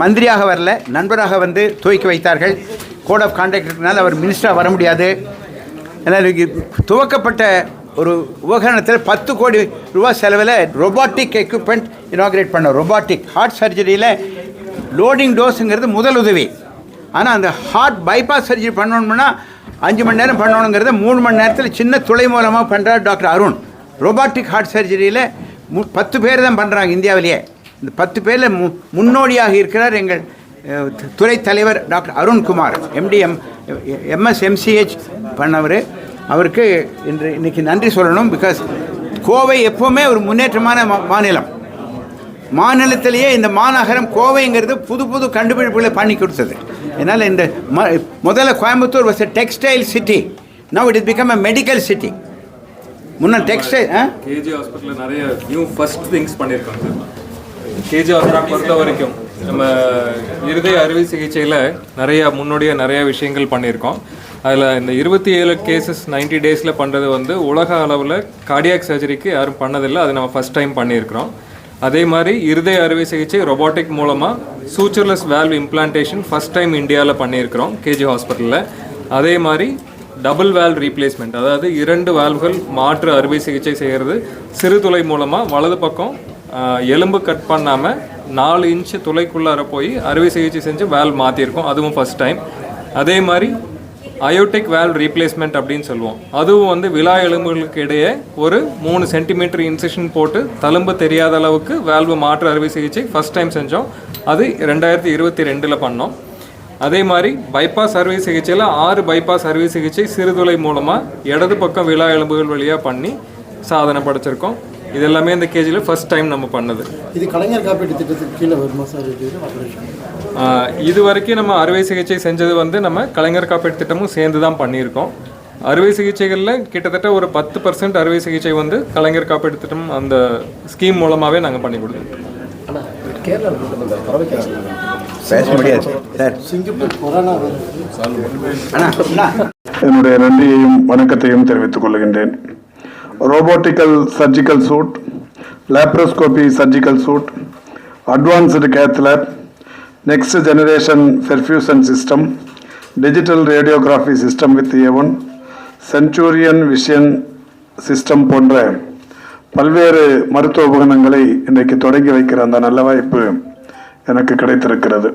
மந்திரியாக வரல நண்பராக வந்து துவக்கி வைத்தார்கள். கோட் ஆஃப் கான்டாக்டினால் அவர் மினிஸ்டராக வர முடியாது. ஏன்னா துவக்கப்பட்ட ஒரு உபகரணத்தில் பத்து கோடி ரூபா செலவில் ரொபாட்டிக் எக்யூப்மெண்ட் இனாகிரேட் பண்ண ரொபாட்டிக் ஹார்ட் சர்ஜரியில் லோடிங் டோஸுங்கிறது முதல் உதவி. ஆனால் அந்த ஹார்ட் பைபாஸ் சர்ஜரி பண்ணணும்னா அஞ்சு மணி நேரம் பண்ணணுங்கிறத மூணு மணி நேரத்தில் சின்ன துளை மூலமாக பண்ணுறார் டாக்டர் அருண். ரொபாட்டிக் ஹார்ட் சர்ஜரியில் மு பத்து பேர் தான் பண்ணுறாங்க இந்தியாவிலேயே. இந்த பத்து பேரில் மு முன்னோடியாக இருக்கிறார் எங்கள் துறை தலைவர் doctor Arunkumar MDM MS MCh பண்ணவர். அவருக்கு இன்று இன்னைக்கு நன்றி சொல்லணும் பிகாஸ் கோவை எப்போவுமே ஒரு முன்னேற்றமான மாநிலம். மாநிலத்திலேயே இந்த மாநகரம் கோவைங்கிறது புது புது கண்டுபிடிப்புகளை பண்ணி கொடுத்தது. அதனால் இந்த ம முதல்ல Coimbatore was a textile city now it is become a medical city முன்ன டெக்ஸ்டைல் கேஜி ஹாஸ்பிட்டலில் நிறைய நியூ ஃபர்ஸ்ட் திங்ஸ் பண்ணியிருக்காங்க. கேஜி ஹாஸ்பிட்டல் பொறுத்த வரைக்கும் நம்ம இருதய அறுவை சிகிச்சையில் நிறைய முன்னோடியாக நிறைய விஷயங்கள் பண்ணியிருக்கோம். அதில் இந்த இருபத்தி ஏழு கேசஸ் 90 டேஸில் பண்ணுறது வந்து உலக அளவில் கார்டியாக் சர்ஜரிக்கு யாரும் பண்ணதில்லை. அது நம்ம ஃபஸ்ட் டைம் பண்ணியிருக்கிறோம். அதே மாதிரி இருதய அறுவை சிகிச்சை ரொபோட்டிக் மூலமாக sutureless valve implantation first time இந்தியாவில் பண்ணியிருக்கிறோம் கேஜி ஹாஸ்பிட்டலில் அதே மாதிரி டபுள் வேல்வ் ரீப்ளேஸ்மெண்ட் அதாவது இரண்டு வேல்வுகள் மாற்று அறுவை சிகிச்சை செய்கிறது சிறு துளை மூலமாக வலது பக்கம் எலும்பு கட் பண்ணாமல் நாலு இன்ச்சு துளைக்குள்ளார போய் அறுவை சிகிச்சை செஞ்சு வேல்வ் மாற்றிருக்கோம் அதுவும் ஃபஸ்ட் டைம் அதே மாதிரி அயோட்டிக் வேல்வ் ரீப்ளேஸ்மெண்ட் அப்படின்னு சொல்லுவோம். அதுவும் வந்து விழா எலும்புகளுக்கு இடையே ஒரு மூணு சென்டிமீட்டர் இன்செஷன் போட்டு தழும்பு தெரியாத அளவுக்கு வேல்வு மாற்று அறுவை சிகிச்சை ஃபஸ்ட் டைம் செஞ்சோம். அது ரெண்டாயிரத்தி இருபத்தி ரெண்டில் பண்ணோம். அதே மாதிரி பைபாஸ் அறுவை சிகிச்சையில் ஆறு பைபாஸ் அறுவை சிகிச்சை சிறுதுளை மூலமாக இடது பக்கம் விழா எலும்புகள் வழியாக பண்ணி சாதனை படைச்சிருக்கோம். இது எல்லாமே இந்த கேஜியில் ஃபர்ஸ்ட் டைம் நம்ம பண்ணது. இது கலைஞர் காப்பீட்டு திட்டத்துக்கு கீழே வருமா சார்? இது வரைக்கும் நம்ம அறுவை சிகிச்சை செஞ்சது வந்து நம்ம கலைஞர் காப்பீட்டு திட்டமும் சேர்ந்து தான் பண்ணியிருக்கோம். அறுவை சிகிச்சைகளில் கிட்டத்தட்ட ஒரு பத்து பர்சன்ட் அறுவை சிகிச்சை வந்து கலைஞர் காப்பீட்டு திட்டம் அந்த ஸ்கீம் மூலமாகவே நாங்கள் பண்ணி கொடுத்தோம் பேச முடியாது. சார். என்னுடைய நன்றியையும் வணக்கத்தையும் தெரிவித்துக் கொள்கின்றேன். Robotical surgical suite laparoscopy surgical suite advanced cath lab next generation perfusion system digital radiography system with Avant Centurion Vision System போன்ற பல்வேறு மருத்துவ உபகரணங்களை இன்றைக்கு தொடங்கி வைக்கிற அந்த நல்ல வாய்ப்பு எனக்கு கிடைத்திருக்கிறது.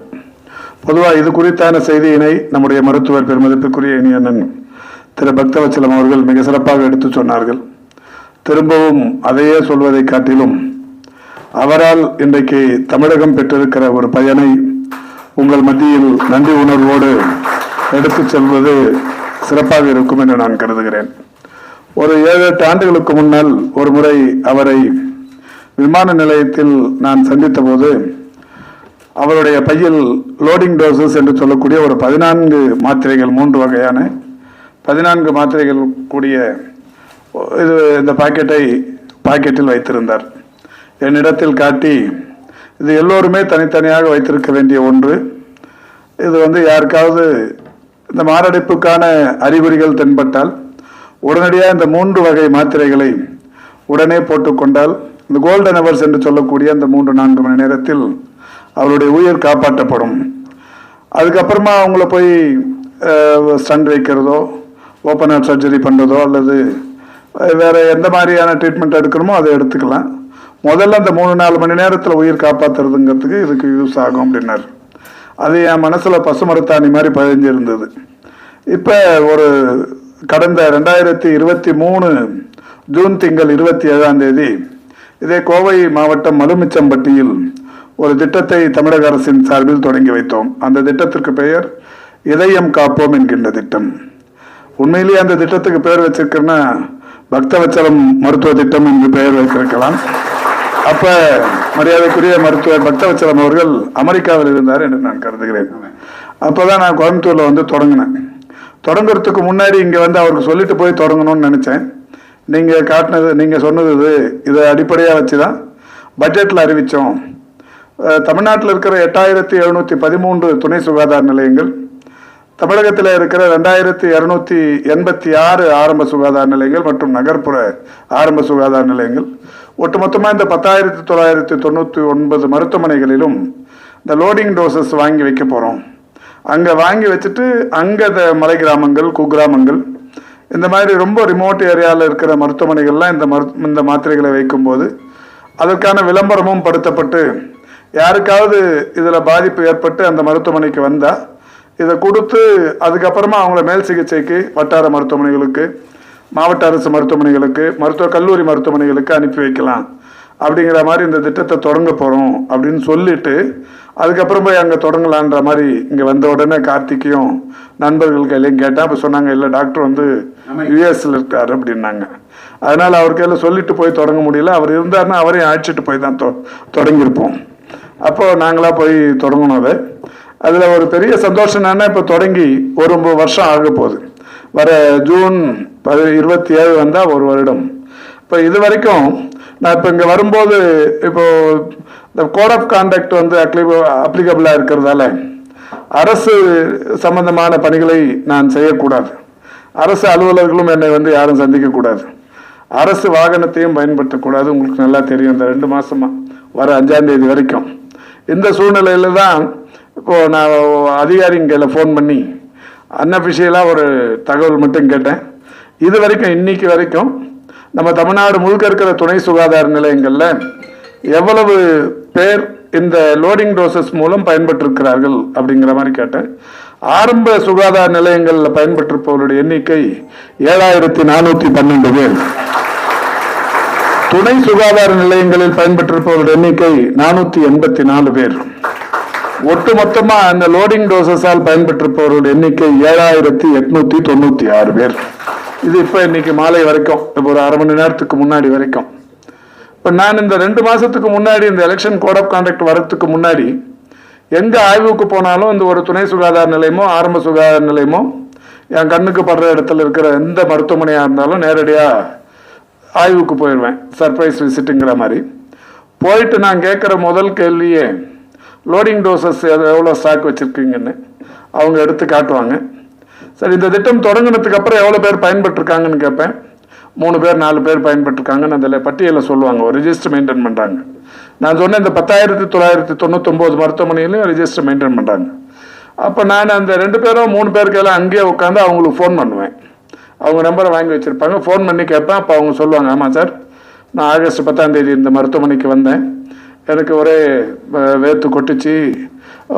பொதுவாக இது குறித்தான செய்தியினை நம்முடைய மருத்துவர் பெருமதிப்புக்குரிய இணையண்ணன் திரு பக்தவச்சலம் அவர்கள் மிக சிறப்பாக எடுத்து சொன்னார்கள். திரும்பவும் அதையே சொல்வதை காட்டிலும் அவரால் இன்றைக்கு தமிழகம் பெற்றிருக்கிற ஒரு பயனை உங்கள் மத்தியில் நன்றி உணர்வோடு எடுத்துச் செல்வது சிறப்பாக இருக்கும் என்று நான் கருதுகிறேன். ஒரு ஏழு எட்டு ஆண்டுகளுக்கு முன்னால் ஒரு முறை அவரை விமான நிலையத்தில் நான் சந்தித்த போது அவருடைய பையில் லோடிங் டோசஸ் என்று சொல்லக்கூடிய ஒரு பதினான்கு மாத்திரைகள் மூன்று வகையான பதினான்கு மாத்திரைகள் கூடிய இது இந்த பாக்கெட்டை பாக்கெட்டில் வைத்திருந்தார். என்னிடத்தில் காட்டி இது எல்லோருமே தனித்தனியாக வைத்திருக்க வேண்டிய ஒன்று. இது வந்து யாருக்காவது இந்த மாரடைப்புக்கான அறிகுறிகள் தென்பட்டால் உடனடியாக இந்த மூன்று வகை மாத்திரைகளை உடனே போட்டுக்கொண்டால் இந்த கோல்டன் அவர்ஸ் என்று சொல்லக்கூடிய அந்த மூன்று நான்கு மணி நேரத்தில் அவருடைய உயிர் காப்பாற்றப்படும். அதுக்கப்புறமா அவங்கள போய் ஸ்டன் வைக்கிறதோ ஓப்பன் ஹார்ட் சர்ஜரி பண்ணுறதோ அல்லது வேற எந்த மாதிரியான ட்ரீட்மெண்ட் எடுக்கணுமோ அதை எடுத்துக்கலாம். முதல்ல அந்த மூணு நாலு மணி நேரத்தில் உயிர் காப்பாற்றுறதுங்கிறதுக்கு இதுக்கு யூஸ் ஆகும் அப்படின்னாரு. அது என் மனசில் பசுமரத்தாணி மாதிரி பதிஞ்சிருந்தது இப்போ ஒரு கடந்த ரெண்டாயிரத்தி இருபத்தி மூணு ஜூன் திங்கள் இருபத்தி ஏழாம் தேதி இதே கோவை மாவட்டம் மலுமிச்சம்பட்டியில் ஒரு திட்டத்தை தமிழக அரசின் சார்பில் தொடங்கி வைத்தோம். அந்த திட்டத்திற்கு பெயர் இதயம் காப்போம் என்கின்ற திட்டம். உண்மையிலேயே அந்த திட்டத்துக்கு பெயர் வச்சிருக்கேன்னா பக்தவச்சலம் மருத்துவ திட்டம் என்று பெயர் வைத்திருக்கலாம். அப்ப மரியாதைக்குரிய மருத்துவர் பக்தவச்சலம் அவர்கள் அமெரிக்காவில் இருந்தார் என்று நான் கருதுகிறேன். அப்பதான் நான் கோயம்புத்தூர்ல வந்து தொடங்கினேன். தொடங்குறதுக்கு முன்னாடி இங்க வந்து அவருக்கு சொல்லிட்டு போய் தொடங்கணும்னு நினைச்சேன். நீங்க காட்டினது நீங்க சொன்னது இது இதை அடிப்படையா வச்சுதான் பட்ஜெட்ல அறிவிச்சோம். தமிழ்நாட்டில் இருக்கிற எட்டாயிரத்தி எழுநூத்தி பதிமூன்று துணை சுகாதார நிலையங்கள் தமிழகத்தில் இருக்கிற ரெண்டாயிரத்தி இரநூத்தி எண்பத்தி ஆறு ஆரம்ப சுகாதார நிலையங்கள் மற்றும் நகர்ப்புற ஆரம்ப சுகாதார நிலையங்கள். ஒட்டுமொத்தமாக இந்த பத்தாயிரத்தி தொள்ளாயிரத்தி தொண்ணூற்றி ஒன்பது மருத்துவமனைகளிலும் இந்த லோடிங் டோசஸ் வாங்கி வைக்க போகிறோம் அங்கே வாங்கி வச்சுட்டு அங்கே இந்த மலை கிராமங்கள் குக்கிராமங்கள் இந்த மாதிரி ரொம்ப ரிமோட் ஏரியாவில் இருக்கிற மருத்துவமனைகள்லாம் இந்த மரு இந்த மாத்திரைகளை வைக்கும்போது அதற்கான விளம்பரமும் படுத்தப்பட்டு யாருக்காவது இதில் பாதிப்பு ஏற்பட்டு அந்த மருத்துவமனைக்கு வந்தால் இதை கொடுத்து அதுக்கப்புறமா அவங்கள மேல் சிகிச்சைக்கு வட்டார மருத்துவமனைகளுக்கு மாவட்ட அரசு மருத்துவமனைகளுக்கு மருத்துவ கல்லூரி மருத்துவமனைகளுக்கு அனுப்பி வைக்கலாம் அப்படிங்கிற மாதிரி இந்த திட்டத்தை தொடங்க போகிறோம் அப்படின்னு சொல்லிட்டு அதுக்கப்புறம் போய் அங்கே தொடங்கலான்ற மாதிரி இங்கே வந்த உடனே கார்த்திக்கையும் நண்பர்கள் கையிலையும் கேட்டேன் அப்போ சொன்னாங்க இல்லை டாக்டர் வந்து யூஎஸ்ல இருக்காரு அப்படின்னாங்க. அதனால் அவர் கையில் சொல்லிட்டு போய் தொடங்க முடியல. அவர் இருந்தாருன்னா அவரையும் அழைச்சிட்டு போய் தான் தொ- தொடங்கியிருப்போம். அப்போ நாங்களாக போய் தொடங்கணும் அதை. அதில் ஒரு பெரிய சந்தோஷம் என்னன்னா இப்போ தொடங்கி ஒரு ஒன்பது வருஷம் ஆக போகுது. வர ஜூன் பதி இருபத்தி ஏழு வந்தால் ஒரு வருடம். இப்போ இது வரைக்கும் நான் இப்போ இங்கே வரும்போது இப்போ இந்த கோட் ஆஃப் கான்டாக்ட் வந்து அப்ளிகபிளாக இருக்கிறதால அரசு சம்பந்தமான பணிகளை நான் செய்யக்கூடாது. அரசு அலுவலர்களும் என்னை வந்து யாரும் சந்திக்கக்கூடாது. அரசு வாகனத்தையும் பயன்படுத்தக்கூடாது. உங்களுக்கு நல்லா தெரியும் இந்த ரெண்டு மாதமாக வர அஞ்சாந்தேதி வரைக்கும். இந்த சூழ்நிலையில் தான் இப்போது நான் அதிகாரிங்களை ஃபோன் பண்ணி அன்அஃபிஷியலாக ஒரு தகவல் மட்டும் கேட்டேன். இது வரைக்கும் இன்னைக்கு வரைக்கும் நம்ம தமிழ்நாடு முழுக்க இருக்கிற துணை சுகாதார நிலையங்களில் எவ்வளவு பேர் இந்த லோடிங் டோசஸ் மூலம் பயன்பட்டிருக்கிறார்கள் அப்படிங்கிற மாதிரி கேட்டேன். ஆரம்ப சுகாதார நிலையங்களில் பயன்பட்டிருப்பவருடைய எண்ணிக்கை ஏழாயிரத்தி நானூற்றி பன்னெண்டு பேர். துணை சுகாதார நிலையங்களில் பயன்பட்டிருப்பவருடைய எண்ணிக்கை நானூற்றி எண்பத்தி நாலு பேர். ஒட்டுமொத்தமா அந்த லோடிங் டோசஸால் பயன்பட்டிருப்பவருடைய எண்ணிக்கை ஏழாயிரத்தி எட்நூத்தி தொண்ணூத்தி ஆறு பேர். இது இப்ப இன்னைக்கு மாலை வரைக்கும். இப்போ ஒரு அரை மணி நேரத்துக்கு முன்னாடி வரைக்கும். இப்ப நான் இந்த ரெண்டு மாசத்துக்கு முன்னாடி இந்த எலெக்ஷன் கோட் ஆஃப் கான்டாக்ட் வரதுக்கு முன்னாடி எங்க ஆய்வுக்கு போனாலும் இந்த ஒரு துணை சுகாதார நிலையமோ ஆரம்ப சுகாதார நிலையமோ என் கண்ணுக்கு படுற இடத்துல இருக்கிற எந்த மருத்துவமனையா இருந்தாலும் நேரடியா ஆய்வுக்கு போயிடுவேன். சர்ப்ரைஸ் விசிட்டுங்கிற மாதிரி. போயிட்டு நான் கேட்குற முதல் கேள்வியே லோடிங் டோசஸ் எவ்வளோ ஸ்டாக் வச்சுருக்கீங்கன்னு அவங்க எடுத்து காட்டுவாங்க. சரி இந்த திட்டம் தொடங்கினதுக்கு அப்புறம் எவ்வளோ பேர் பயன்பட்டுருக்காங்கன்னு கேட்பேன். மூணு பேர் நாலு பேர் பயன்பட்டுருக்காங்கன்னு அதில் பட்டியலில் சொல்லுவாங்க. ஒரு ரிஜிஸ்டர் மெயின்டைன் பண்ணுறாங்க நான் சொன்ன இந்த பத்தாயிரத்தி தொள்ளாயிரத்தி தொண்ணூத்தொம்போது மருத்துவமனையிலையும் ரிஜிஸ்டர் மெயின்டைன் பண்ணுறாங்க அப்போ நான் அந்த ரெண்டு பேரும் மூணு பேருக்கு எல்லாம் அங்கேயே உட்காந்து அவங்களுக்கு ஃபோன் பண்ணுவேன். அவங்க நம்பரை வாங்கி வச்சுருப்பாங்க. ஃபோன் பண்ணி கேட்பேன். அப்போ அவங்க சொல்லுவாங்க ஆமாம் சார் நான் ஆகஸ்ட் பத்தாம் தேதி இந்த மருத்துவமனைக்கு வந்தேன். எனக்கு ஒரே அஹ், வேர்த்து கொட்டிச்சு.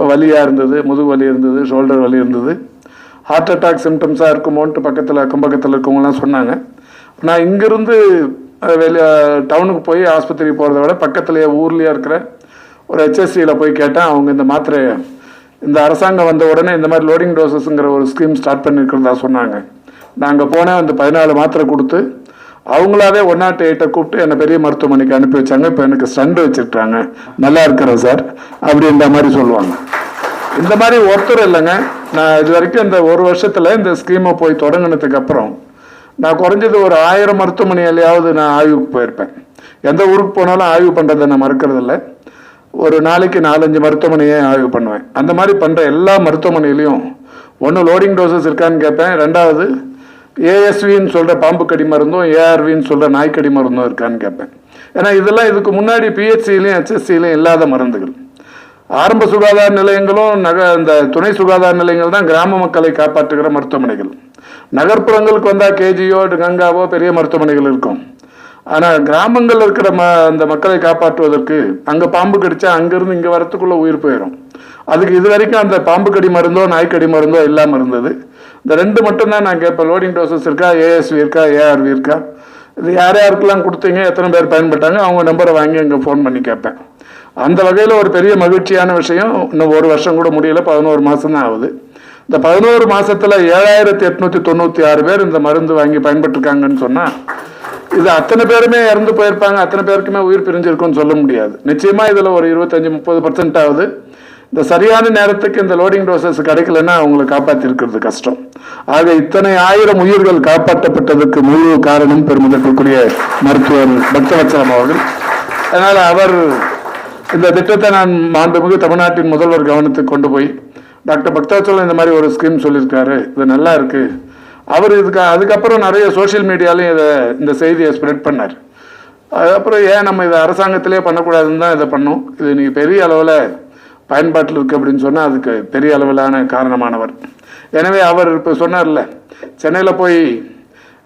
வலியாக இருந்தது முதுகு வலி இருந்தது ஷோல்டர் வலி இருந்தது. ஹார்ட் அட்டாக் சிம்டம்ஸாக இருக்குமோன்ட்டு பக்கத்தில் அக்கம் பக்கத்தில் இருக்கவங்களாம் சொன்னாங்க. நான் இங்கேருந்து வெளியே டவுனுக்கு போய் ஆஸ்பத்திரி போகிறத விட பக்கத்துலேயே ஊர்லேயே இருக்கிற ஒரு ஹெச்எஸ்சியில் போய் கேட்டேன். அவங்க இந்த மாத்திரையை இந்த அரசாங்கம் வந்த உடனே இந்த மாதிரி லோடிங் டோசஸ்ங்கிற ஒரு ஸ்கீம் ஸ்டார்ட் பண்ணியிருக்கிறதா சொன்னாங்க. நாங்கள் போனால் அந்த பதினாலு மாத்திரை கொடுத்து அவங்களாவே ஒன் நாட் எயிட்டை கூப்பிட்டு என்னை பெரிய மருத்துவமனைக்கு அனுப்பி வச்சாங்க. இப்போ எனக்கு ஸ்டண்ட் வச்சுருக்காங்க நல்லா இருக்கிறேன் சார் அப்படின்ற மாதிரி சொல்லுவாங்க. இந்த மாதிரி ஒருத்தர் இல்லைங்க. நான் இது வரைக்கும் இந்த ஒரு வருஷத்தில் இந்த ஸ்கீமை போய் தொடங்கினதுக்கு அப்புறம் நான் குறைஞ்சது ஒரு ஆயிரம் மருத்துவமனையிலையாவது நான் ஆய்வுக்கு போயிருப்பேன். எந்த ஊருக்கு போனாலும் ஆய்வு பண்ணுறதை நான் மறுக்கிறதில்ல ஒரு நாளைக்கு நாலஞ்சு மருத்துவமனையே ஆய்வு பண்ணுவேன். அந்த மாதிரி பண்ணுற எல்லா மருத்துவமனையிலையும் ஒன்று லோடிங் டோசஸ் இருக்கான்னு கேட்பேன். ரெண்டாவது ஏஎஸ்வின்னு சொல்கிற பாம்பு கடி மருந்தும் ஏஆர்வின்னு சொல்கிற நாய்க்கடி மருந்தும் இருக்கான்னு கேட்பேன். ஏன்னா இதெல்லாம் இதுக்கு முன்னாடி பிஹெச்சிலையும் ஹெச்எஸ்சிலையும் இல்லாத மருந்துகள். ஆரம்ப சுகாதார நிலையங்களும் நக இந்த துணை சுகாதார நிலையங்கள் தான் கிராம மக்களை காப்பாற்றுகிற மருத்துவமனைகள். நகர்ப்புறங்களுக்கு வந்தால் கேஜியோ கங்காவோ பெரிய மருத்துவமனைகள் இருக்கும். ஆனால் கிராமங்களில் இருக்கிற ம அந்த மக்களை காப்பாற்றுவதற்கு அங்கே பாம்பு கடிச்சா அங்கேருந்து இங்கே வரத்துக்குள்ளே உயிர் போயிடும் அதுக்கு இது வரைக்கும் அந்த பாம்பு கடி மருந்தோ நாய்க்கடி மருந்தோ இல்லாமல் இருந்தது. இந்த ரெண்டு மட்டும்தான் நான் கேட்பேன். லோடிங் டோசஸ் இருக்கா? ஏஎஸ்வி இருக்கா? ஏஆர்வி இருக்கா? இது யார் யாருக்கெல்லாம் கொடுத்தீங்க? எத்தனை பேர் பயன்பட்டாங்க? அவங்க நம்பரை வாங்கி அங்கே ஃபோன் பண்ணி கேட்பேன். அந்த வகையில் ஒரு பெரிய மகிழ்ச்சியான விஷயம் இன்னும் ஒரு வருஷம் கூட முடியல பதினோரு மாதம் தான் ஆகுது. இந்த பதினோரு மாதத்தில் ஏழாயிரத்தி எட்நூற்றி தொண்ணூற்றி ஆறு பேர் இந்த மருந்து வாங்கி பயன்பட்டிருக்காங்கன்னு சொன்னால் இது அத்தனை பேருமே இறந்து போயிருப்பாங்க அத்தனை பேருக்குமே உயிர் பிரிஞ்சிருக்கும்னு சொல்ல முடியாது. நிச்சயமாக இதில் ஒரு இருபத்தஞ்சி முப்பது பர்சன்ட் ஆகுது. இந்த சரியான நேரத்துக்கு இந்த லோடிங் டோசஸ் கிடைக்கலன்னா அவங்களை காப்பாற்றிருக்கிறது கஷ்டம். ஆக இத்தனை ஆயிரம் உயிர்கள் காப்பாற்றப்பட்டதுக்கு முழு காரணம் பெருமதற்குரிய மருத்துவர் பக்தவச்சலம் அவர்கள். அதனால் அவர் இந்த திட்டத்தை நான் மாண்புமிகு தமிழ்நாட்டின் முதல்வர் கவனத்துக்கு கொண்டு போய் டாக்டர் பக்தவச்சலம் இந்த மாதிரி ஒரு ஸ்கீம் சொல்லியிருக்காரு. இது நல்லா இருக்கு. அவர் இதுக்கு அதுக்கப்புறம் நிறைய சோஷியல் மீடியாலையும் இதை இந்த செய்தியை ஸ்ப்ரெட் பண்ணார். அதுக்கப்புறம் ஏன் நம்ம இதை அரசாங்கத்திலே பண்ணக்கூடாதுன்னு தான் இதை பண்ணோம். இது நீங்கள் பெரிய அளவில் பயன்பாட்டில் இருக்கு அப்படின்னு சொன்னால் அதுக்கு பெரிய அளவிலான காரணமானவர். எனவே அவர் இப்போ சொன்னார்ல சென்னையில் போய்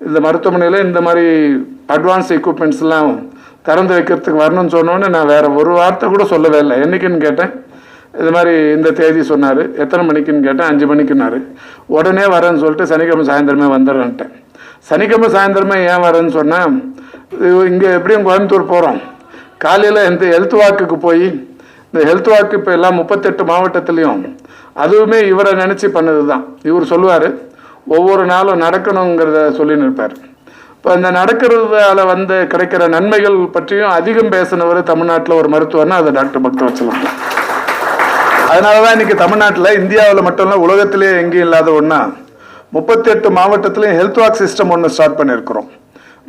இந்த மருத்துவமனையில் இந்த மாதிரி அட்வான்ஸ் எக்யூப்மெண்ட்ஸ்லாம் திறந்து வைக்கிறதுக்கு வரணும்னு சொன்னோன்னே நான் வேறு ஒரு வார்த்தை கூட சொல்லவே இல்லை. என்னைக்குன்னு கேட்டேன்? இது மாதிரி இந்த தேதி சொன்னார். எத்தனை மணிக்குன்னு கேட்டேன்? அஞ்சு மணிக்குன்னாரு. உடனே வரேன்னு சொல்லிட்டு சனிக்கிழமை சாயந்தரமே வந்துடுறேன்ட்டேன். சனிக்கிழமை சாயந்தரமே ஏன் வரேன்னு சொன்னால் இங்கே எப்படியும் கோயம்புத்தூர் போகிறோம் காலையில் இந்த ஹெல்த் வாக்குக்கு போய் இந்த ஹெல்த் வாக்கு இப்போ எல்லாம் முப்பத்தெட்டு மாவட்டத்துலேயும். அதுவுமே இவரை நினச்சி பண்ணது தான் இவர் சொல்லுவார் ஒவ்வொரு நாளும் நடக்கணுங்கிறத சொல்லின்னு இருப்பார் இப்போ இந்த நடக்கிறதால வந்து கிடைக்கிற நன்மைகள் பற்றியும் அதிகம் பேசினவர் தமிழ்நாட்டில் ஒரு மருத்துவர்னா அது டாக்டர் பக்தவச்சலம் வச்சலாம் அதனால தான் இன்றைக்கி தமிழ்நாட்டில் இந்தியாவில் மட்டும் இல்லை உலகத்திலே எங்கேயும் இல்லாத ஒன்றா முப்பத்தெட்டு மாவட்டத்திலையும் ஹெல்த் வாக் சிஸ்டம் ஒன்று ஸ்டார்ட் பண்ணியிருக்கிறோம்.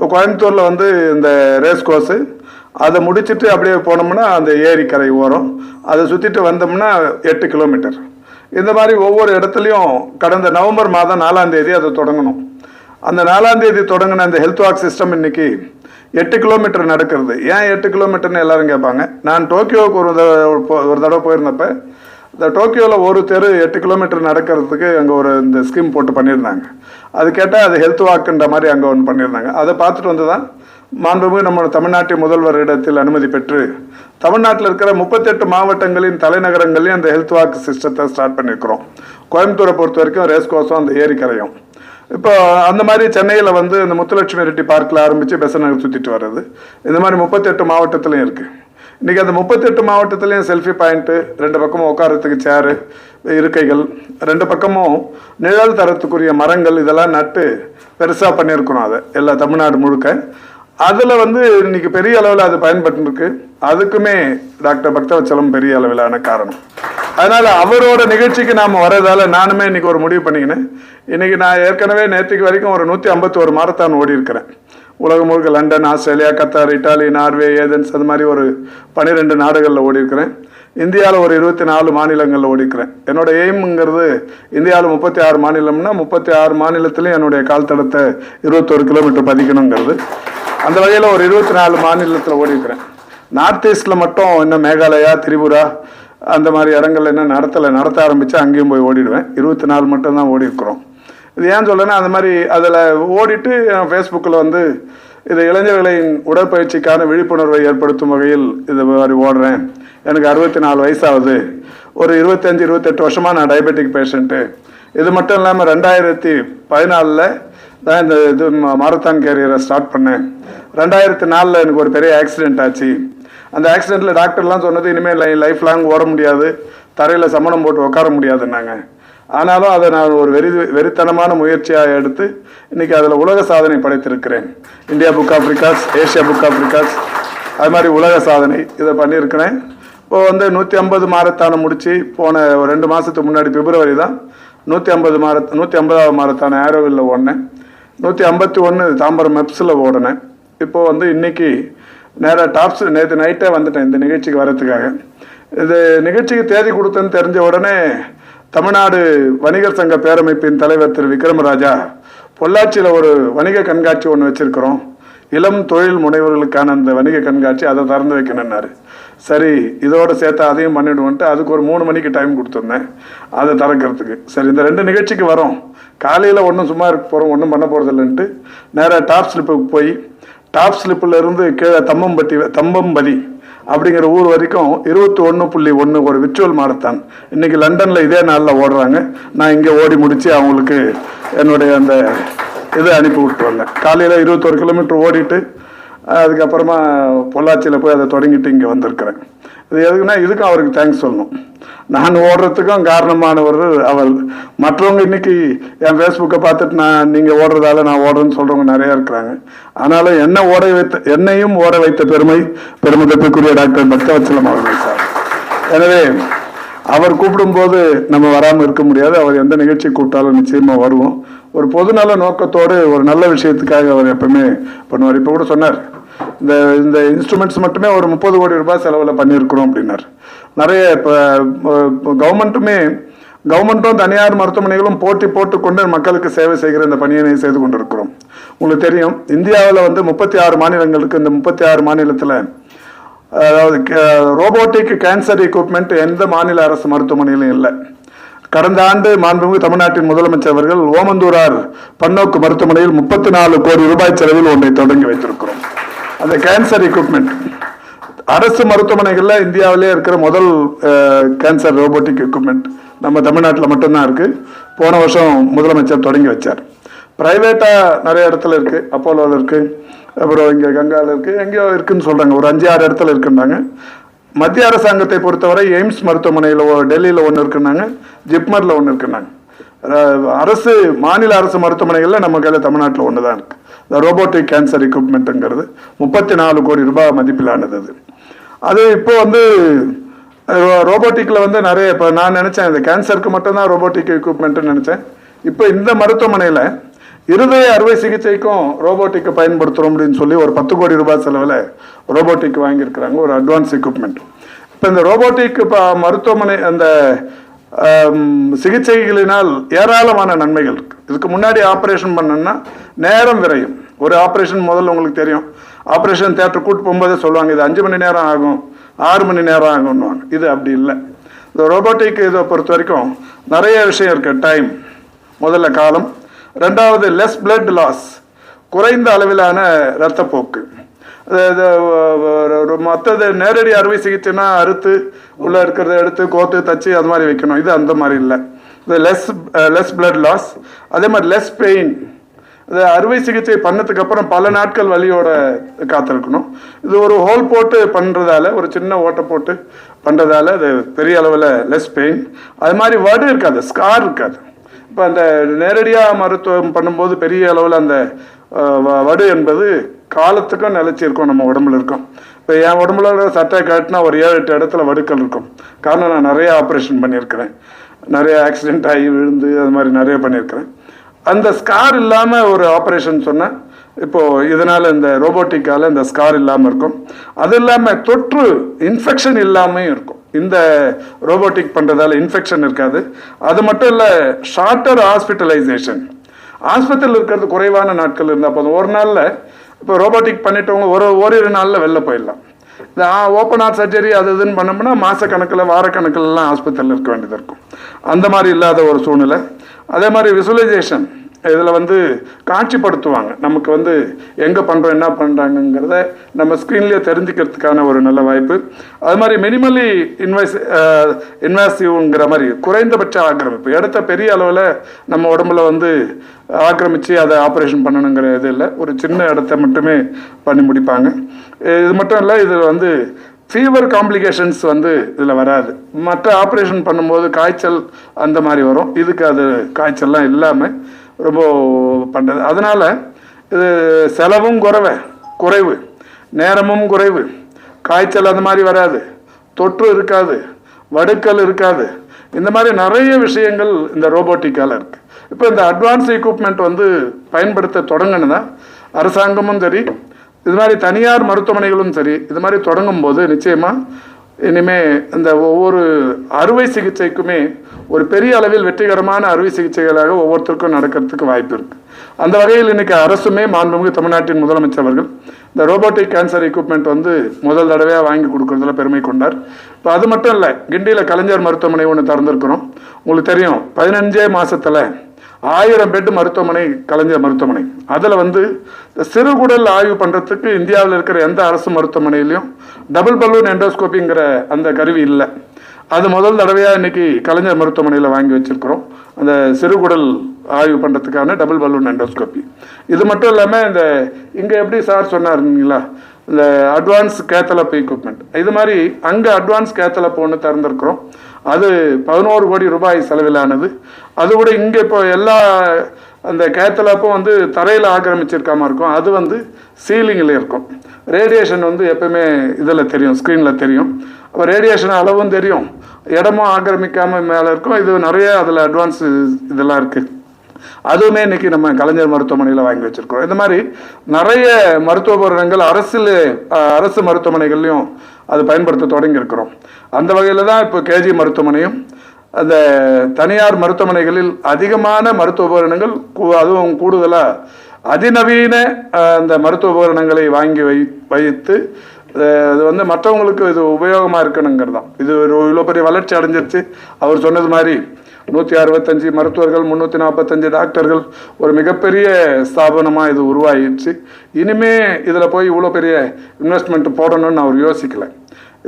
இப்போ கோயம்புத்தூரில் வந்து இந்த ரேஸ் கோர்ஸு அதை முடிச்சுட்டு அப்படியே போனோம்னா அந்த ஏரிக்கரை ஓரம் அதை சுற்றிட்டு வந்தோம்னா எட்டு கிலோமீட்டர் இந்த மாதிரி ஒவ்வொரு இடத்துலையும் கடந்த நவம்பர் மாதம் நாலாம் தேதி அதை தொடங்கணும். அந்த நாலாம் தேதி தொடங்கின அந்த ஹெல்த் வாக் சிஸ்டம் இன்னைக்கு எட்டு கிலோமீட்டர் நடக்கிறது. ஏன் எட்டு கிலோமீட்டர்னு எல்லாரும் கேட்பாங்க? நான் டோக்கியோவுக்கு ஒரு தடவை போ- ஒரு தடவை போயிருந்தப்போ இந்த டோக்கியோவில் ஒரு தெரு எட்டு கிலோமீட்டர் நடக்கிறதுக்கு அங்கே ஒரு இந்த ஸ்கீம் போட்டு பண்ணியிருந்தாங்க. அது கேட்டால் அது ஹெல்த் வாக்குன்ற மாதிரி அங்கே ஒன்று பண்ணியிருந்தாங்க. அதை பார்த்துட்டு வந்து தான் மாண்புமிகு நம்ம தமிழ்நாட்டின் முதல்வர் இடத்தில் அனுமதி பெற்று தமிழ்நாட்டில் இருக்கிற முப்பத்தெட்டு மாவட்டங்களின் தலைநகரங்களையும் அந்த ஹெல்த் வாக் சிஸ்டத்தை ஸ்டார்ட் பண்ணியிருக்கிறோம். கோயம்புத்தூரை பொறுத்த வரைக்கும் ரேஸ் கோர்ஸும் அந்த ஏரிக்கரையும். இப்போ அந்த மாதிரி சென்னையில் வந்து இந்த முத்துலட்சுமி ரெட்டி பார்க்கில் ஆரம்பித்து பெசநகர் சுற்றிட்டு வர்றது. இந்த மாதிரி முப்பத்தெட்டு மாவட்டத்துலையும் இருக்குது இன்றைக்கி அந்த முப்பத்தெட்டு மாவட்டத்துலேயும் செல்ஃபி பாயிண்ட்டு ரெண்டு பக்கமும் உட்காரத்துக்கு சேரு இருக்கைகள் ரெண்டு பக்கமும் நிழல் தரத்துக்குரிய மரங்கள் இதெல்லாம் நட்டு பெருசாக பண்ணியிருக்கணும் அதை எல்லா தமிழ்நாடு முழுக்க. அதில் வந்து இன்னைக்கு பெரிய அளவில் அது பயன்பட்டுருக்கு. அதுக்குமே டாக்டர் பக்தவச்சலம் பெரிய அளவிலான காரணம். அதனால் அவரோட நிகழ்ச்சிக்கு நாம் வரதால் நானுமே இன்னைக்கு ஒரு முடிவு பண்ணிக்கினேன். இன்னைக்கு நான் ஏற்கனவே நேற்றுக்கு வரைக்கும் ஒரு நூற்றி ஐம்பத்தோரு மாரத்தான் ஓடி இருக்கிறேன் உலகம் முழுக்க London Australia Qatar Italy Norway Athens அது மாதிரி ஒரு பன்னிரெண்டு நாடுகளில் ஓடிருக்கிறேன் இந்தியாவில் ஒரு இருபத்தி நாலு மாநிலங்களில் ஓடிக்கிறேன் என்னோட எய்ம்ங்கிறது இந்தியாவில் முப்பத்தி ஆறு மாநிலம்னா முப்பத்தி ஆறு மாநிலத்திலையும் என்னுடைய கால் தடத்தை இருபத்தொரு கிலோமீட்டர் பதிக்கணுங்கிறது. அந்த வகையில் ஒரு இருபத்தி நாலு மாநிலத்தில் ஓடிருக்கிறேன் நார்த் ஈஸ்டில் மட்டும் இன்னும் மேகாலயா திரிபுரா அந்த மாதிரி இடங்கள்ல என்ன நடத்தலை நடத்த ஆரம்பித்து அங்கேயும் போய் ஓடிடுவேன். இருபத்தி நாலு மட்டும்தான் ஓடி இருக்கிறோம் இது ஏன் சொல்லேன்னா அந்த மாதிரி அதில் ஓடிட்டு ஃபேஸ்புக்கில் வந்து இது இளைஞர்களின் உடற்பயிற்சிக்கான விழிப்புணர்வை ஏற்படுத்தும் வகையில் இது மாதிரி ஓடுறேன். எனக்கு அறுபத்தி நாலு வயசாகுது. ஒரு இருபத்தஞ்சி இருபத்தெட்டு வருஷமாக நான் டயபெட்டிக் பேஷண்ட்டு இது மட்டும் இல்லாமல் ரெண்டாயிரத்தி பதினாலில் தான் இந்த இது மாரத்தான் கேரியரை ஸ்டார்ட் பண்ணேன். ரெண்டாயிரத்தி நாலில் எனக்கு ஒரு பெரிய ஆக்சிடென்ட் ஆச்சு. அந்த ஆக்சிடெண்ட்டில் டாக்டர்லாம் சொன்னது இனிமேல் லைஃப் லாங் ஓட முடியாது. தரையில் சமணம் போட்டு உட்கார முடியாதுன்னாங்க. ஆனாலும் அதை நான் ஒரு வெறி வெறித்தனமான முயற்சியாக எடுத்து இன்னைக்கு அதில் உலக சாதனை படைத்திருக்கிறேன். India Book of Records Asia Book of Records அது மாதிரி உலக சாதனை இதை பண்ணியிருக்கிறேன். இப்போ வந்து நூற்றி ஐம்பது மாரத்தானை முடித்து போன ஒரு ரெண்டு மாதத்துக்கு முன்னாடி பிப்ரவரி தான் நூற்றி ஐம்பது மாரத் நூற்றி ஐம்பதாவது மாரத்தான ஆரோவில்ல ஓடினேன். நூற்றி ஐம்பத்தி ஒன்று தாம்பரம் மெப்ஸில் ஓடினேன். இப்போது வந்து இன்னைக்கு நேராக டாப்ஸ் நேற்று நைட்டே வந்துட்டேன் இந்த நிகழ்ச்சிக்கு வரத்துக்காக இது நிகழ்ச்சிக்கு தேதி கொடுத்தேன்னு தெரிஞ்ச உடனே தமிழ்நாடு வணிகர் சங்க பேரமைப்பின் தலைவர் திரு விக்ரமராஜா பொள்ளாச்சியில் ஒரு வணிக கண்காட்சி ஒன்று வச்சிருக்கிறோம். இளம் தொழில் முனைவர்களுக்கான அந்த வணிக கண்காட்சி அதை திறந்து வைக்கணும்னாரு. சரி இதோட சேர்த்து அதையும் பண்ணிடுவோன்ட்டு அதுக்கு ஒரு மூணு மணிக்கு டைம் கொடுத்துருந்தேன். அதை திறக்கிறதுக்கு. சரி இந்த ரெண்டு நிகழ்ச்சிக்கு வரோம். காலையில் ஒன்றும் சும்மா இருக்க போகிறோம் ஒன்றும் பண்ண போகிறது இல்லைன்ட்டு. நேராக டாப் ஸ்லிப்புக்கு போய் டாப் ஸ்லிப்பில் இருந்து கீழே தம்மம்பட்டி தம்பம்பதி அப்படிங்கிற ஊர் வரைக்கும் இருபத்தி ஒன்று புள்ளி ஒன்று ஒரு விர்ச்சுவல் மாரத்தான் இன்னைக்கு லண்டனில் இதே நாளில் ஓடுறாங்க. நான் இங்கே ஓடி முடித்து அவங்களுக்கு என்னுடைய அந்த இதை அனுப்பி விட்டு வந்தேன் காலையில் இருபத்தொரு கிலோமீட்டர் ஓடிட்டு அதுக்கப்புறமா பொள்ளாச்சியில் போய் அதை தொடங்கிட்டு இங்கே வந்திருக்கிறேன். இது எதுக்குன்னா இதுக்கும் அவருக்கு தேங்க்ஸ் சொல்லணும். நான் ஓடுறதுக்கும் காரணமானவர் அவர். மற்றவங்க இன்னைக்கு என் ஃபேஸ்புக்கை பார்த்துட்டு நான் நீங்கள் ஓடுறதால நான் ஓடுறேன்னு சொல்கிறவங்க நிறையா இருக்கிறாங்க. ஆனாலும் என்ன ஓட வைத்த என்னையும் ஓட வைத்த பெருமை பெருமிதத்துக்குரிய டாக்டர் பக்தவச்சலம் அவர்கள் சார். எனவே அவர் கூப்பிடும்போது நம்ம வராமல் இருக்க முடியாது. அவர் எந்த நிகழ்ச்சி கூப்பிட்டாலும் நிச்சயமாக வருவோம். ஒரு பொதுநல நோக்கத்தோடு ஒரு நல்ல விஷயத்துக்காக அவர் எப்பவுமே பண்ணுவார். இப்போ கூட சொன்னார் இந்த இந்த இன்ஸ்ட்ருமெண்ட்ஸ் மட்டுமே ஒரு முப்பது கோடி ரூபாய் செலவில் பண்ணியிருக்கிறோம் அப்படின்னார். நிறைய இப்போ கவர்மெண்ட்டுமே கவர்மெண்ட்டும் தனியார் மருத்துவமனைகளும் போட்டி போட்டுக்கொண்டு மக்களுக்கு சேவை செய்கிற இந்த பணியினை செய்து கொண்டிருக்கிறோம். உங்களுக்கு தெரியும் இந்தியாவில் வந்து முப்பத்தி ஆறு மாநிலங்களுக்கு இந்த முப்பத்தி ஆறு மாநிலத்தில் அதாவது ரோபோட்டிக் கேன்சர் எக்யூப்மெண்ட் எந்த மாநில அரசு மருத்துவமனையிலும் இல்லை. கடந்த ஆண்டு மாண்புமிகு தமிழ்நாட்டின் முதலமைச்சர் அவர்கள் ஓமந்தூரார் பன்னோக்கு மருத்துவமனையில் முப்பத்தி நாலு கோடி ரூபாய் செலவில் ஒன்றை தொடங்கி வைத்திருக்கிறோம். அந்த கேன்சர் எக்யூப்மெண்ட் அரசு மருத்துவமனைகளில் இந்தியாவிலே இருக்கிற முதல் கேன்சர் ரோபோட்டிக் எக்யூப்மெண்ட் நம்ம தமிழ்நாட்டில் மட்டும்தான் இருக்கு. போன வருஷம் முதலமைச்சர் தொடங்கி வச்சார். ப்ரைவேட்டாக நிறைய இடத்துல இருக்கு. அப்போலோவில் இருக்கு. அப்புறம் இங்கே கங்காவில் இருக்குது எங்கேயோ இருக்குன்னு சொல்கிறாங்க ஒரு அஞ்சு ஆறு இடத்துல இருக்குன்றாங்க மத்திய அரசாங்கத்தை பொறுத்தவரை எய்ம்ஸ் மருத்துவமனையில் டெல்லியில் ஒன்று இருக்குன்னாங்க ஜிப்மரில் ஒன்று இருக்குன்னாங்க. அரசு மாநில அரசு மருத்துவமனைகளில் நம்ம கையில் தமிழ்நாட்டில் ஒன்று தான் இருக்குது இந்த ரோபோட்டிக் கேன்சர் எக்யூப்மெண்ட்டுங்கிறது முப்பத்தி நாலு கோடி ரூபாய் மதிப்பிலானது அது. அது இப்போ வந்து ரோபோட்டிக்கில் வந்து நிறைய இப்போ நான் நினச்சேன் இந்த கேன்சருக்கு மட்டும்தான் ரோபோட்டிக் எக்யூப்மெண்ட்டுன்னு நினச்சேன். இப்போ இந்த மருத்துவமனையில் இருதய அறுவை சிகிச்சைக்கும் ரோபோட்டிக்கை பயன்படுத்துகிறோம் அப்படின்னு சொல்லி ஒரு பத்து கோடி ரூபாய் செலவில் ரோபோட்டிக் வாங்கியிருக்கிறாங்க ஒரு அட்வான்ஸ் எக்யூப்மெண்ட் இப்போ இந்த ரோபோட்டிக் இப்போ மருத்துவமனை அந்த சிகிச்சைகளினால் ஏராளமான நன்மைகள் இருக்கு. இதுக்கு முன்னாடி ஆப்ரேஷன் பண்ணணும்னா நேரம் விரையும். ஒரு ஆப்ரேஷன் முதல்ல உங்களுக்கு தெரியும். ஆப்ரேஷன் தேட்டர் கூட்டு போகும்போதே சொல்லுவாங்க இது அஞ்சு மணி நேரம் ஆகும் ஆறு மணி நேரம் ஆகும்னுவாங்க. இது அப்படி இல்லை. இந்த ரோபோட்டிக் இதை பொறுத்த வரைக்கும் நிறைய விஷயம் இருக்கு. டைம் முதல்ல காலம் ரெண்டாவது லெஸ் பிளட் லாஸ் குறைந்த அளவிலான இரத்தப்போக்கு மற்றது நேரடி அறுவை சிகிச்சைனா அறுத்து உள்ளே இருக்கிறத எடுத்து கோத்து தச்சு அது மாதிரி வைக்கணும். இது அந்த மாதிரி இல்லை. இது லெஸ் லெஸ் பிளட் லாஸ் அதே மாதிரி லெஸ் பெயின் இது அறுவை சிகிச்சை பண்ணதுக்கு அப்புறம் பல நாட்கள் வலியோட காத்திருக்கணும். இது ஒரு ஹோல் போட்டு பண்ணுறதால ஒரு சின்ன ஓட்டை போட்டு பண்ணுறதால அது பெரிய அளவில் லெஸ் பெயின் அது மாதிரி வடு இருக்காது ஸ்கார் இருக்காது. இப்போ அந்த நேரடியாக மருத்துவம் பண்ணும்போது பெரிய அளவில் அந்த வ- வடு என்பது காலத்துக்கும் நிலைச்சி இருக்கும் நம்ம உடம்புல இருக்கும். இப்போ என் உடம்புல சட்டை காட்டினா ஒரு ஏழு எட்டு இடத்துல வடுக்கள் இருக்கும். காரணம் நான் நிறைய ஆப்ரேஷன் பண்ணியிருக்கிறேன். நிறைய ஆக்சிடென்ட் ஆகி விழுந்து அது மாதிரி நிறைய பண்ணியிருக்கிறேன். அந்த ஸ்கார் இல்லாமல் ஒரு ஆப்ரேஷன் சொன்னேன் இப்போது இதனால் இந்த ரோபோட்டிக்கால் இந்த ஸ்கார் இல்லாமல் இருக்கும். அது இல்லாமல் தொற்று இன்ஃபெக்ஷன் இல்லாமையும் இருக்கும். இந்த ரோபோட்டிக் பண்ணுறதால இன்ஃபெக்ஷன் இருக்காது. அது மட்டும் இல்லை ஷார்ட்டர் ஹாஸ்பிட்டலைசேஷன் ஆஸ்பத்திரியில் இருக்கிறது குறைவான நாட்கள் இருந்தால் போதும். ஒரு நாளில் இப்போ ரோபோட்டிக் பண்ணிட்டவங்க ஒரு ஓரிரு நாளில் வெளில போயிடலாம். இந்த ஓப்பன் ஹார்ட் சர்ஜரி அது இதுன்னு பண்ணோம்னா மாதக்கணக்கில் வாரக்கணக்கிலலாம் ஆஸ்பத்திரியில் இருக்க வேண்டியது இருக்கும். அந்த மாதிரி இல்லாத ஒரு சூழ்நிலை. அதே மாதிரி விசுவலைசேஷன் இதில் வந்து காட்சிப்படுத்துவாங்க. நமக்கு வந்து எங்கே பண்ணுறோம் என்ன பண்ணுறாங்கங்கிறத நம்ம ஸ்க்ரீன்லேயே தெரிஞ்சுக்கிறதுக்கான ஒரு நல்ல வாய்ப்பு. அது மாதிரி மினிமலி இன்வைஸ் இன்வாசிவ்ங்கிற மாதிரி குறைந்தபட்ச ஆக்கிரமிப்பு. இடத்த பெரிய அளவில் நம்ம உடம்புல வந்து ஆக்கிரமித்து அதை ஆப்ரேஷன் பண்ணணுங்கிற இது இல்லை. ஒரு சின்ன இடத்த மட்டுமே பண்ணி முடிப்பாங்க. இது மட்டும் இல்லை இதில் வந்து ஃபீவர் காம்ப்ளிகேஷன்ஸ் வந்து இதில் வராது. மற்ற ஆப்ரேஷன் பண்ணும்போது காய்ச்சல் அந்த மாதிரி வரும். இதுக்கு அது காய்ச்சல்லாம் இல்லாமல் ரொம்ப பண்ணுறது அதனால் இது செலவும் குறைவை குறைவு. நேரமும் குறைவு. காய்ச்சல் அந்த மாதிரி வராது. தொற்று இருக்காது. வடுக்கல் இருக்காது. இந்த மாதிரி நிறைய விஷயங்கள் இந்த ரோபோட்டிக்கால இருக்குது இப்போ இந்த அட்வான்ஸ் எக்யூப்மெண்ட் வந்து பயன்படுத்த தொடங்கினதா? அரசாங்கமும் சரி இது மாதிரி தனியார் மருத்துவமனைகளும் சரி இது மாதிரி தொடங்கும் போது நிச்சயமாக இனிமே இந்த ஒவ்வொரு அறுவை சிகிச்சைக்குமே ஒரு பெரிய அளவில் வெற்றிகரமான அறுவை சிகிச்சைகளாக ஒவ்வொருத்தருக்கும் நடக்கிறதுக்கு வாய்ப்பு இருக்கு. அந்த வகையில் இன்னைக்கு அரசுமே மாண்புமிகு தமிழ்நாட்டின் முதலமைச்சர் அவர்கள் இந்த ரோபோட்டிக் கேன்சர் எக்யூப்மெண்ட் வந்து முதல் தடவையாக வாங்கி கொடுக்குறதுல பெருமை கொண்டார். இப்போ அது மட்டும் இல்லை கிண்டியில் கலைஞர் மருத்துவமனை ஒன்று திறந்துருக்குறோம். உங்களுக்கு தெரியும் பதினஞ்சே மாதத்தில் ஆயிரம் பெட் மருத்துவமனை கலைஞர் மருத்துவமனை. அதில் வந்து சிறுகுடல் ஆய்வு பண்ணுறதுக்கு இந்தியாவில் இருக்கிற எந்த அரசு மருத்துவமனையிலையும் டபுள் பலூன் எண்டோஸ்கோப்பிங்கிற அந்த கருவி இல்லை. அது முதல் தடவையாக இன்னைக்கு கலைஞர் மருத்துவமனையில் வாங்கி வச்சிருக்கிறோம். அந்த சிறுகுடல் ஆய்வு பண்ணுறதுக்கான டபுள் பலூன் எண்டோஸ்கோப்பி இது மட்டும் இல்லாமல் இந்த இங்கே எப்படி சார் சொன்னாருங்களா? இந்த அட்வான்ஸ் கேத்தலப் எக்யூப்மெண்ட் இது மாதிரி அங்கே அட்வான்ஸ் கேத்தலப் ஒன்று திறந்துருக்குறோம். அது பதினோரு கோடி ரூபாய் செலவிலானது. அது கூட இங்கே இப்போ எல்லா அந்த கேத்தலப்பும் வந்து தரையில் ஆக்கிரமிச்சிருக்காம இருக்கும். அது வந்து சீலிங்கில் இருக்கும். ரேடியேஷன் வந்து எப்பவுமே இதில் தெரியும் ஸ்க்ரீனில் தெரியும். அப்போ ரேடியேஷன் அளவும் தெரியும். இடமும் ஆக்கிரமிக்காமல் மேலே இருக்கும். இது நிறைய அதில் அட்வான்ஸ் இதெல்லாம் இருக்குது அதுவுமே இன்னைக்கு நம்ம கலைஞர் மருத்துவமனையில் வாங்கி வச்சிருக்கிறோம். இந்த மாதிரி நிறைய மருத்துவ உபகரணங்கள் அரசில் அரசு மருத்துவமனைகள்லையும் அது பயன்படுத்த தொடங்கி இருக்கிறோம். அந்த வகையில் தான் இப்போ கேஜி மருத்துவமனையும் அந்த தனியார் மருத்துவமனைகளில் அதிகமான மருத்துவ உபகரணங்கள் கூ- அதுவும் கூடுதலாக அதிநவீன அந்த மருத்துவ உபகரணங்களை வாங்கி வை வைத்து அது வந்து மற்றவங்களுக்கு இது உபயோகமாக இருக்கணுங்கிறது தான் இது ஒரு இவ்வளோ பெரிய வளர்ச்சி அடைஞ்சிருச்சு. அவர் சொன்னது மாதிரி நூற்றி அறுபத்தஞ்சு மருத்துவர்கள் முந்நூற்றி நாற்பத்தஞ்சு டாக்டர்கள். ஒரு மிகப்பெரிய ஸ்தாபனமாக இது உருவாகிடுச்சு இனிமே இதில் போய் இவ்வளோ பெரிய இன்வெஸ்ட்மெண்ட் போடணும்னு அவர் யோசிக்கலை.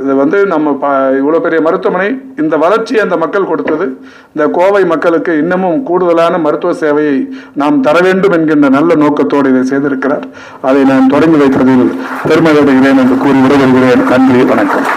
இது வந்து நம்ம ப இவ்வளோ பெரிய மருத்துவமனை இந்த வளர்ச்சியை அந்த மக்கள் கொடுத்தது. இந்த கோவை மக்களுக்கு இன்னமும் கூடுதலான மருத்துவ சேவையை நாம் தர வேண்டும் என்கின்ற நல்ல நோக்கத்தோடு இதை செய்திருக்கிறார். அதை நான் தொடங்கி வைப்பதில் பெருமை அடைகிறேன் என்று கூறி விடைபெறுகிறேன். நன்றி வணக்கம்.